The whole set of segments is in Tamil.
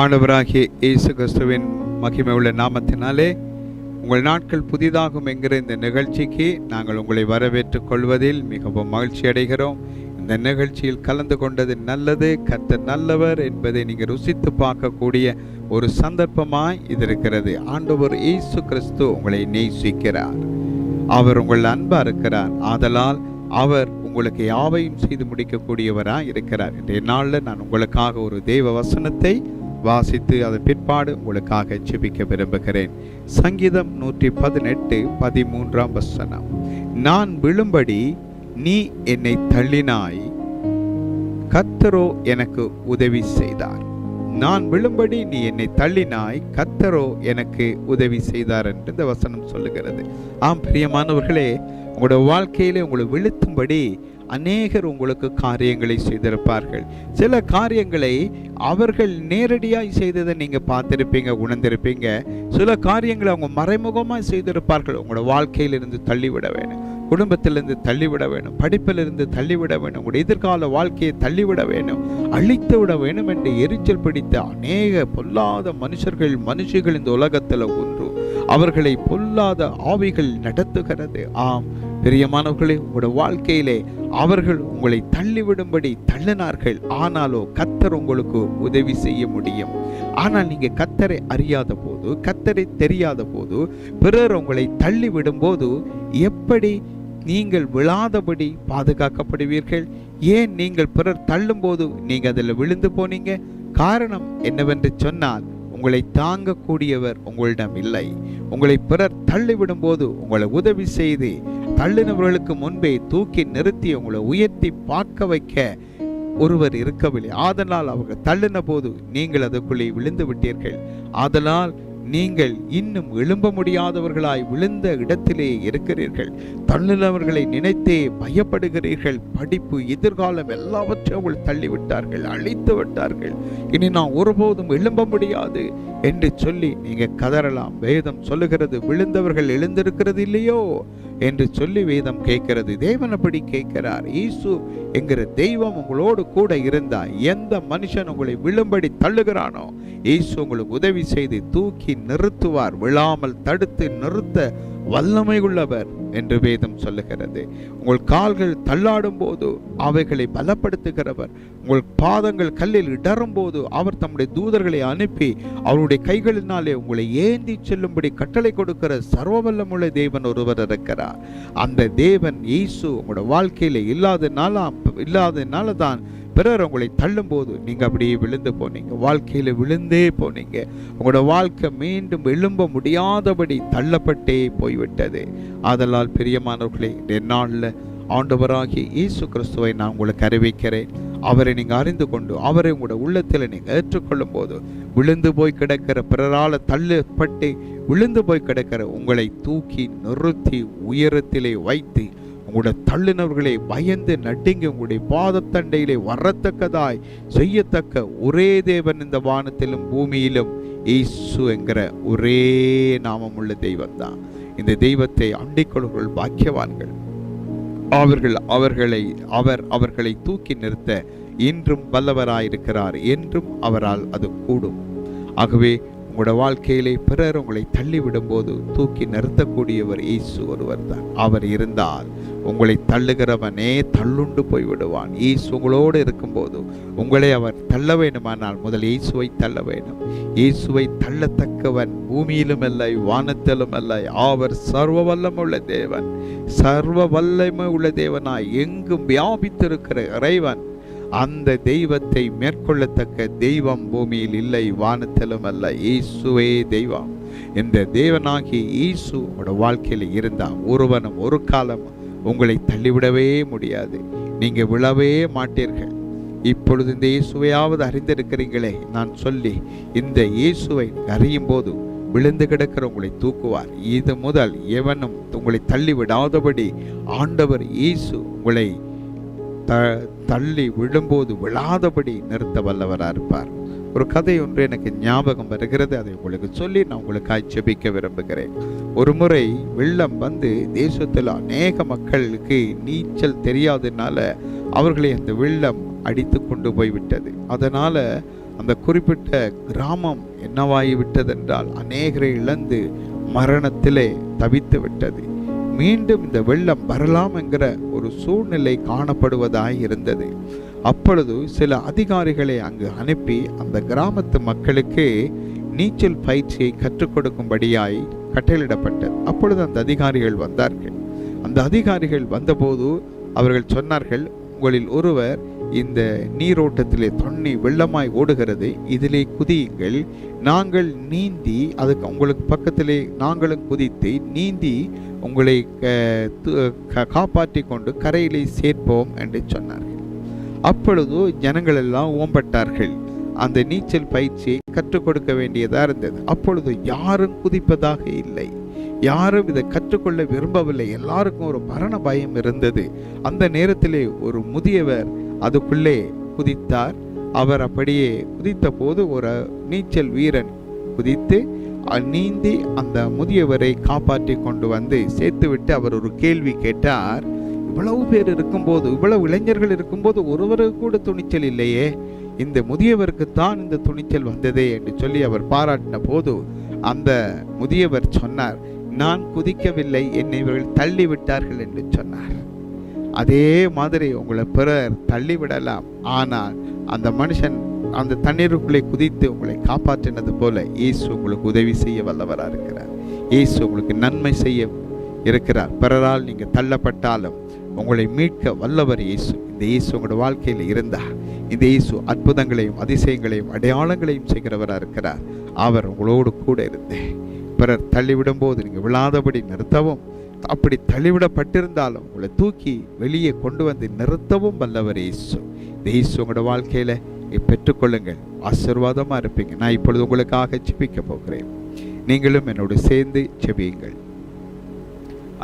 ஆண்டவராகிய இயேசு கிறிஸ்துவின் மகிமை உள்ள நாமத்தினாலே உங்கள் நாட்கள் புதிதாகும் என்கிற இந்த நிகழ்ச்சிக்கு நாங்கள் உங்களை வரவேற்றுக் கொள்வதில் மிகவும் மகிழ்ச்சி அடைகிறோம். இந்த நிகழ்ச்சியில் கலந்து கொண்டது நல்லது கத்த நல்லவர் என்பதை நீங்கள் ருசித்து பார்க்கக்கூடிய ஒரு சந்தர்ப்பமாய் இது இருக்கிறது. ஆண்டவர் இயேசு கிறிஸ்து உங்களை நேசிக்கிறார். அவர் உங்கள் அன்பா இருக்கிறார். ஆதலால் அவர் உங்களுக்கு யாவையும் செய்து முடிக்கக்கூடியவராக இருக்கிறார். இன்றைய நாளில் நான் உங்களுக்காக ஒரு தெய்வ வசனத்தை வாசித்து அதன் பிற்பாடு உங்களுக்காக ஜெபிக்க விரும்புகிறேன். சங்கீதம் நூற்றி பதினெட்டு பதிமூன்றாம் வசனம். நான் விழும்படி நீ என்னை தள்ளினாய். கத்தரோ எனக்கு உதவி செய்தார். நான் விழும்படி நீ என்னை தள்ளினாய். கத்தரோ எனக்கு உதவி செய்தார் என்று இந்த வசனம் சொல்லுகிறது. ஆம் பிரியமானவர்களே உங்களோட வாழ்க்கையிலே உங்களை விழுத்தும்படி அநேகர் உங்களுக்கு காரியங்களை செய்திருப்பார்கள். சில காரியங்களை அவர்கள் நேரடியாக செய்ததை நீங்கள் பார்த்துருப்பீங்க உணர்ந்திருப்பீங்க. சில காரியங்களை அவங்க மறைமுகமாக செய்திருப்பார்கள். உங்களோட வாழ்க்கையிலிருந்து தள்ளிவிட வேணும். குடும்பத்திலிருந்து தள்ளிவிட வேணும். படிப்பிலிருந்து தள்ளிவிட வேணும். உங்களுடைய எதிர்கால வாழ்க்கையை தள்ளிவிட வேணும். அழித்து விட வேணும் என்று எரிச்சல் பிடித்த அநேக பொல்லாத மனுஷர்கள் மனுஷிகள் இந்த உலகத்தில் ஒன்று அவர்களை பொல்லாத ஆவிகள் நடத்துகிறது. ஆம் பிரியமானவர்களே உங்களோட வாழ்க்கையிலே அவர்கள் உங்களை தள்ளிவிடும்படி தள்ளினார்கள். ஆனாலோ கத்தர் உங்களுக்கு உதவி செய்ய முடியும். ஆனால் நீங்கள் கத்தரை அறியாத போது கத்தரை தெரியாத போது பிறர் உங்களை தள்ளி விடும்போது எப்படி நீங்கள் விழாதபடி பாதுகாக்கப்படுவீர்கள்? ஏன் நீங்கள் பிறர் தள்ளும்போது நீங்கள் அதில் விழுந்து போனீங்க? காரணம் என்னவென்று சொன்னால் உங்களை தாங்கக்கூடியவர் உங்களிடம் இல்லை. உங்களை பிறர் தள்ளிவிடும் போது உங்களை உதவி செய்து தள்ளினவர்களுக்கு முன்பே தூக்கி நிறுத்தி உங்களை உயர்த்தி பார்க்க வைக்க ஒருவர் இருக்கவில்லை. ஆதலால் அவர்கள் தள்ளின போது நீங்கள் அதற்குள்ளே விழுந்து விட்டீர்கள். ஆதலால் நீங்கள் இன்னும் எழும்ப முடியாதவர்களாய் விழுந்த இடத்திலே இருக்கிறீர்கள். தள்ளினவர்களை நினைத்தே பயப்படுகிறீர்கள். படிப்பு எதிர்காலம் எல்லாவற்றையும் அவள் தள்ளிவிட்டார்கள் அழித்து விட்டார்கள். இனி நான் ஒருபோதும் எழும்ப முடியாது என்று சொல்லி நீங்க கதறலாம். வேதம் சொல்லுகிறது விழுந்தவர்கள் எழுந்திருக்கிறது இல்லையோ? என்று சொல்லி வேதம் கேட்கிறது. தேவன் அப்படி கேட்கிறார். ஈசு என்கிற தெய்வம் உங்களோடு கூட இருந்தா எந்த மனுஷன் உங்களை விழும்படி தள்ளுகிறானோ ஈசு உங்களுக்கு உதவி செய்து தூக்கி நிறுத்துவார். விழாமல் தடுத்து நிறுத்த வல்லமை உள்ளவர் என்று வேதம் சொல்லுகிறது. உங்கள் கால்கள் தள்ளாடும் போது அவைகளை பலப்படுத்துகிறவர். உங்கள் பாதங்கள் கல்லில் இடரும் போது அவர் தம்முடைய தூதர்களை அனுப்பி அவருடைய கைகளினாலே உங்களை ஏந்தி செல்லும்படி கட்டளை கொடுக்கிற சர்வவல்லமுள்ள தேவன் ஒருவர் இருக்கிறார். அந்த தேவன் இயேசு உங்களோட வாழ்க்கையில இல்லாதனால இல்லாதனால தான் பிறர் உங்களை தள்ளும்போது நீங்கள் அப்படியே விழுந்து போனீங்க. வாழ்க்கையில் விழுந்தே போனீங்க. உங்களோட வாழ்க்கை மீண்டும் எழும்ப முடியாதபடி தள்ளப்பட்டே போய்விட்டது. ஆதலால் பிரியமானவர்களே இந்த நாளில் ஆண்டவராகிய இயேசு கிறிஸ்துவை நான் உங்களுக்கு அறிவிக்கிறேன். அவரை நீங்கள் அறிந்து கொண்டு அவரை உங்களோட உள்ளத்தில் நீங்கள் ஏற்றுக்கொள்ளும் போது விழுந்து போய் கிடக்கிற பிறரால் தள்ளப்பட்டு விழுந்து போய் கிடக்கிற உங்களை தூக்கி நிறுத்தி உயரத்திலே வைத்து உங்களுடைய தள்ளினவர்களை பயந்து நடுங்கி உங்களுடைய பாதத்தண்டையிலே வரத்தக்கதாய் செய்யத்தக்க ஒரே தேவன் இந்த வானத்திலும் பூமியிலும். இயேசு என்கிற ஒரே நாமமுள்ள தெய்வம் தான் இந்த தெய்வத்தை அண்டிக்கொள்வர்கள் பாக்கியவான்கள். அவர்கள் அவர்களை அவர் அவர்களை தூக்கி நிறுத்த இன்றும் வல்லவராயிருக்கிறார். என்றும் அவரால் அது கூடும். ஆகவே உங்களோட வாழ்க்கையிலே பிறர் உங்களை தள்ளிவிடும் போது தூக்கி நிறுத்தக்கூடியவர் இயேசு ஒருவர் தான் அவர் இருந்தால் உங்களை தள்ளுகிறவனே தள்ளுண்டு போய் விடுவான் இயேசு உங்களோடு இருக்கும்போது உங்களை அவர் தள்ள வேண்டுமானால் முதல் இயேசுவை தள்ள வேண்டும். இயேசுவை தள்ளத்தக்கவன் பூமியிலும் இல்லை வானத்திலும் இல்லை. அவர் சர்வ வல்லமுள்ள தேவன். சர்வ வல்லமை உள்ள தேவனாய் எங்கும் வியாபித்திருக்கிற இறைவன். அந்த தெய்வத்தை மேற்கொள்ளத்தக்க தெய்வம் பூமியில் இல்லை வானத்திலும் அல்ல. இயேசுவே தெய்வம். இந்த தேவனாகிய இயேசு உங்களோட வாழ்க்கையில் இருந்தால் ஒருவனும் ஒரு காலம் உங்களை தள்ளிவிடவே முடியாது. நீங்கள் விழவே மாட்டீர்கள். இப்பொழுது இந்த இயேசுவையாவது அறிந்திருக்கிறீங்களே நான் சொல்லி இந்த இயேசுவை அறியும் போது விழுந்து கிடக்கிற உங்களை தூக்குவார். இது முதல் எவனும் உங்களை தள்ளி விடாதபடி ஆண்டவர் இயேசு உங்களை த தள்ளி விழும்போது விழாதபடி நிறுத்த வல்லவராக இருப்பார். ஒரு கதை ஒன்று எனக்கு ஞாபகம் வருகிறது. அதை உங்களுக்கு சொல்லி நான் உங்களுக்காய் செபிக்க விரும்புகிறேன். ஒரு முறை வெள்ளம் வந்து தேசத்தில் அநேக மக்களுக்கு நீச்சல் தெரியாததுனால அவர்களை அந்த வெள்ளம் அடித்து கொண்டு போய் விட்டது அந்த குறிப்பிட்ட கிராமம் என்னவாகி விட்டதென்றால் அநேகரை இழந்து மரணத்திலே தவித்து விட்டது. மீண்டும் இந்த வெள்ளம் வரலாம் என்கிற ஒரு சூழ்நிலை காணப்படுவதாய் இருந்தது. அப்பொழுது சில அதிகாரிகளை அங்கு அனுப்பி அந்த கிராமத்து மக்களுக்கு நீச்சல் பயிற்சியை கற்றுக் கொடுக்கும்படியாய் கட்டளையிடப்பட்டது. அப்பொழுது அந்த அதிகாரிகள் வந்தார்கள். அந்த அதிகாரிகள் வந்தபோது அவர்கள் சொன்னார்கள் உங்களில் ஒருவர் இந்த நீரோட்டத்திலே தண்ணி வெள்ளமாய் ஓடுகிறது இதிலே குதியுங்கள். நாங்கள் நீந்தி அதுக்கு உங்களுக்கு பக்கத்திலே நாங்களும் குதித்து நீந்தி உங்களை க- க- காப்பாற்றிக் கொண்டு கரையிலே சேர்ப்போம் என்று சொன்னார்கள். அப்பொழுது ஜனங்கள் எல்லாம் ஓம்பட்டார்கள். அந்த நீச்சல் பயிற்சியை கற்றுக் கொடுக்க வேண்டியதாக இருந்தது. அப்பொழுது யாரும் குதிப்பதாக இல்லை. யாரும் இதை கற்றுக்கொள்ள விரும்பவில்லை. எல்லாருக்கும் ஒரு மரண பயம் இருந்தது. அந்த நேரத்திலே ஒரு முதியவர் அதுக்குள்ளே குதித்தார். அவர் அப்படியே குதித்த போது ஒரு நீச்சல் வீரன் குதித்து நீந்தி அந்த முதியவரை காப்பாற்றி கொண்டு வந்து சேர்த்துவிட்டு அவர் ஒரு கேள்வி கேட்டார். இவ்வளவு பேர் இருக்கும்போது இவ்வளவு இளைஞர்கள் இருக்கும்போது ஒருவருக்கு கூட துணிச்சல் இல்லையே? இந்த முதியவருக்குத்தான் இந்த துணிச்சல் வந்ததே என்று சொல்லி அவர் பாராட்டின போது அந்த முதியவர் சொன்னார் நான் குதிக்கவில்லை என்னை இவர்கள் தள்ளிவிட்டார்கள் என்று சொன்னார். அதே மாதிரி உங்களை பிறர் தள்ளிவிடலாம். ஆனால் அந்த மனுஷன் அந்த தண்ணீருக்குள்ளே குதித்து உங்களை காப்பாற்றினது போல இயேசு உங்களுக்கு உதவி செய்ய வல்லவராக இருக்கிறார். இயேசு உங்களுக்கு நன்மை செய்ய இருக்கிறார். பிறரால் நீங்கள் தள்ளப்பட்டாலும் உங்களை மீட்க வல்லவர் இயேசு. இந்த இயேசு உங்களோட வாழ்க்கையில் இருந்தா இந்த இயேசு அற்புதங்களையும் அதிசயங்களையும் அடையாளங்களையும் செய்கிறவராக இருக்கிறார். அவர் உங்களோடு கூட இருந்து பிறர் தள்ளிவிடும் போது நீங்கள் விழாதபடி நிறுத்தவும். அப்படி தள்ளிவிடப்பட்டிருந்தாலும் உங்களை தூக்கி வெளியே கொண்டு வந்து நிறுத்தவும் வல்லவர் இயேசு. இந்த இயேசு உங்களோட வாழ்க்கையில பெற்றுக்கொள்ளுங்கள் ஆசீர்வாதமா இருப்பீங்க. நான் இப்பொழுது உங்களுக்காக ஜெபிக்க போகிறேன். நீங்களும் என்னோடு சேர்ந்து ஜெபியுங்கள்.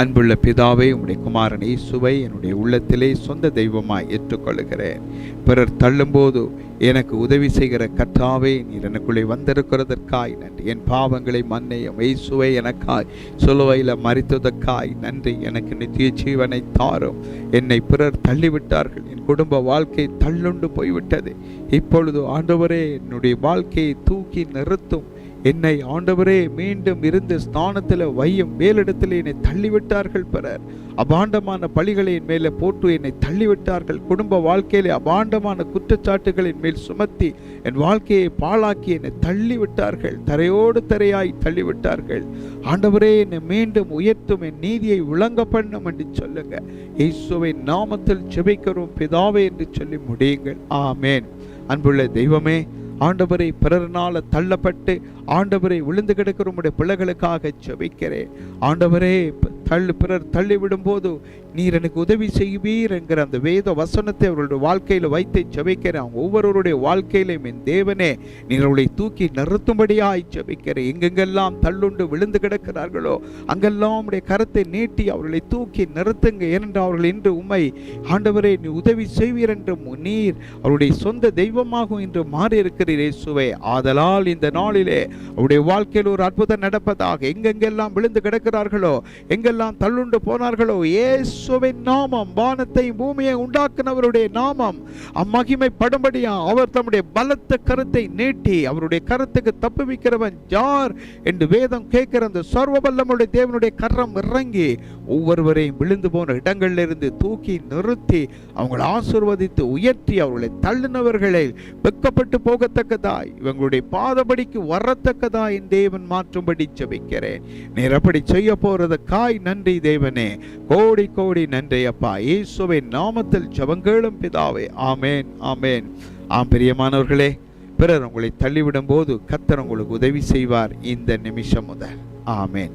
அன்புள்ள பிதாவே உம்முடைய குமாரன் இயேசுவை என்னுடைய உள்ளத்திலே சொந்த தெய்வமாய் ஏற்றுக்கொள்கிறேன் பிறர் தள்ளும்போது எனக்கு உதவி செய்கிற கர்த்தாவே நீர் எனக்குள்ளே வந்திருக்கிறதற்காய் நன்றி. என் பாவங்களை மன்னையும் இயேசுவை எனக்காய் சிலுவையில் மறித்ததற்காய் நன்றி. எனக்கு நித்திய ஜீவனை தாரும். என்னை பிறர் தள்ளிவிட்டார்கள். என் குடும்ப வாழ்க்கை தள்ளுண்டு போய்விட்டது. இப்பொழுது ஆண்டவரே என்னுடைய வாழ்க்கையை தூக்கி நிறுத்தும். என்னை ஆண்டவரே மீண்டும் இருந்து ஸ்தானத்தில் வையும் மேலிடத்தில் என்னை தள்ளிவிட்டார்கள் பிறர் அபாண்டமான பழிகளை என் மேலே போட்டு என்னை தள்ளிவிட்டார்கள். குடும்ப வாழ்க்கையிலே அபாண்டமான குற்றச்சாட்டுகளின் மேல் சுமத்தி என் வாழ்க்கையை பாழாக்கி என்னை தள்ளிவிட்டார்கள். தரையோடு தரையாய் தள்ளிவிட்டார்கள். ஆண்டவரே என்னை மீண்டும் உயர்த்தும் என் நீதியை விளங்க பண்ணும் என்று சொல்லுங்க. இயேசுவின் நாமத்தில் செபிக்கிறோம் பிதாவே என்று சொல்லி முடியுங்கள். ஆமேன். அன்புள்ள தெய்வமே ஆண்டவரை பிறர்னால தள்ளப்பட்டு ஆண்டவரை விழுந்து கிடக்கிற உம்முடைய பிள்ளைகளுக்காக ஜெபிக்கிறேன். ஆண்டவரே தள்ளு பிறர் தள்ளிவிடும் போது நீர் எனக்கு உதவி செய்வீர் என்கிற அந்த வேத வசனத்தை அவர்களுடைய வாழ்க்கையில் வைத்து ஜெபிக்கிறேன். அவங்க ஒவ்வொருவருடைய வாழ்க்கையிலும் என் தேவனே நீர் அவளை தூக்கி நிறுத்தும்படியாய் ஜெபிக்கிறேன். எங்கெங்கெல்லாம் தள்ளுண்டு விழுந்து கிடக்கிறார்களோ அங்கெல்லாம் உடைய கரத்தை நீட்டி அவர்களை தூக்கி நிறுத்துங்க. ஏனென்று அவர்கள் இன்று உண்மை ஆண்டவரே நீ உதவி செய்வீர் என்று நீர் அவருடைய சொந்த தெய்வமாகும் என்று மாறியிருக்கிறீரே சுவை ஆதலால் இந்த நாளிலே அவருடைய வாழ்க்கையில் ஒரு அற்புதம் நடப்பதாக எங்கெங்கெல்லாம் விழுந்து கிடக்கிறார்களோ எங்கெல்லாம் தள்ளுண்டு போனார்களோ? இயேசுவின் நாமம் வானத்தை பூமியை உண்டாக்குனவருடைய நாமம். அம்மகிமைப்படும்படியா அவர் தம்முடைய பலத்த கருத்தை நீட்டி அவருடைய கருத்துக்கு தப்புவிக்கிறவன் யார் என்று வேதம் கேட்கிற அந்த சர்வ வல்லமுடைய தேவனுடைய கரம் இறங்கி ஒவ்வொருவரையும் விழுந்து போன இடங்களிலிருந்து தூக்கி நிறுத்தி அவங்களை ஆசிர்வதித்து உயர்த்தி அவர்களை தள்ளினவர்களை வெக்கப்பட்டு போகத்தக்கதாய் இவங்களுடைய பாதபடிக்கு வரத்தக்கதாய் என் தேவன் மாற்றும்படி ஜபிக்கிறேன். நீர் அப்படி செய்ய போறதுக்காய் நன்றி தேவனே. கோடி கோடி நன்றி அப்பா. இயேசுவின் நாமத்தில் ஜபங்களும் பிதாவே. ஆமேன் ஆமேன். ஆம் பிரியமானவர்களே பிறர் உங்களை தள்ளிவிடும் போது கத்தர் உங்களுக்கு உதவி செய்வார் இந்த நிமிஷம் முதல். ஆமேன்.